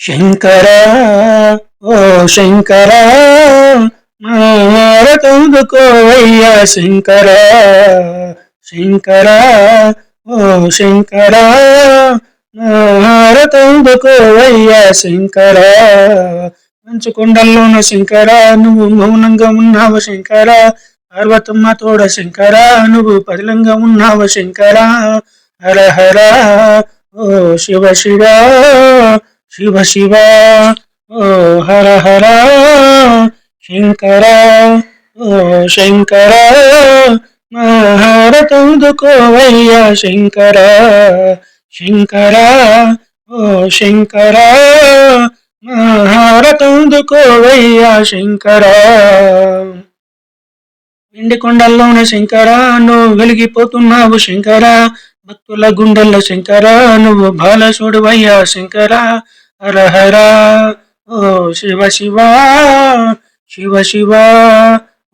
శంకర ఓ శంకర మారతందుకోవయ్యా శంకర శంకర ఓ శంకర మారతందుకోవయ్యా శంకర. మంచు కొండల్లోన శంకర నువ్వు మౌనంగా ఉన్నావు శంకర. పార్వతమ్మ తోడ శంకర నువ్వు పదిలంగా ఉన్నావు శంకర. హర హర ఓ శివ శివ శివ శివ ఓ హర హర శంకర ఓ శంకర మహారతందుకోవయ్యా శంకర శంకర ఓ శంకర మహారతందుకోవయ్యా శంకర. వెండి కొండల్లోన శంకర నువ్వు వెలిగిపోతున్నావు శంకర. భక్తుల గుండెల్లో శంకర నువ్వు బాలసుడువయ్యా శంకర. హర హర ఓ శివ శివ శివ శివ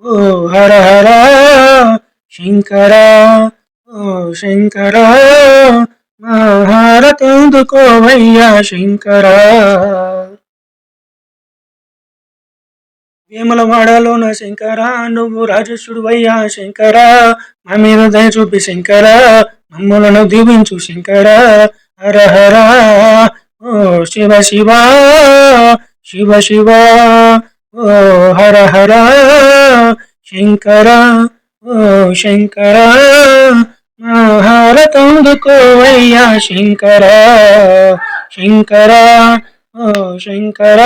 ఓ హర హర శంకర ఓ శంకర మహారతందుకోవయ్యా శంకర వేములవాడలోన శంకర నువ్వు రాజసుడువయ్యా శంకర మా మీద దయ చూపి శంకర మమ్మలను దీవించు శంకర హర హర ఓ శివ శివ శివ శివ ఓ హర హర శంకర ఓ శంకర మహారతందుకోవయ్యా శంకర శంకర ఓ శంకర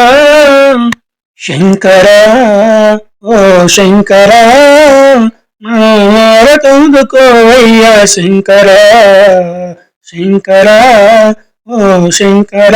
శంకర ఓ శంకర మారతందుకోవయ్యా శంకర శంకర ఓ శంకర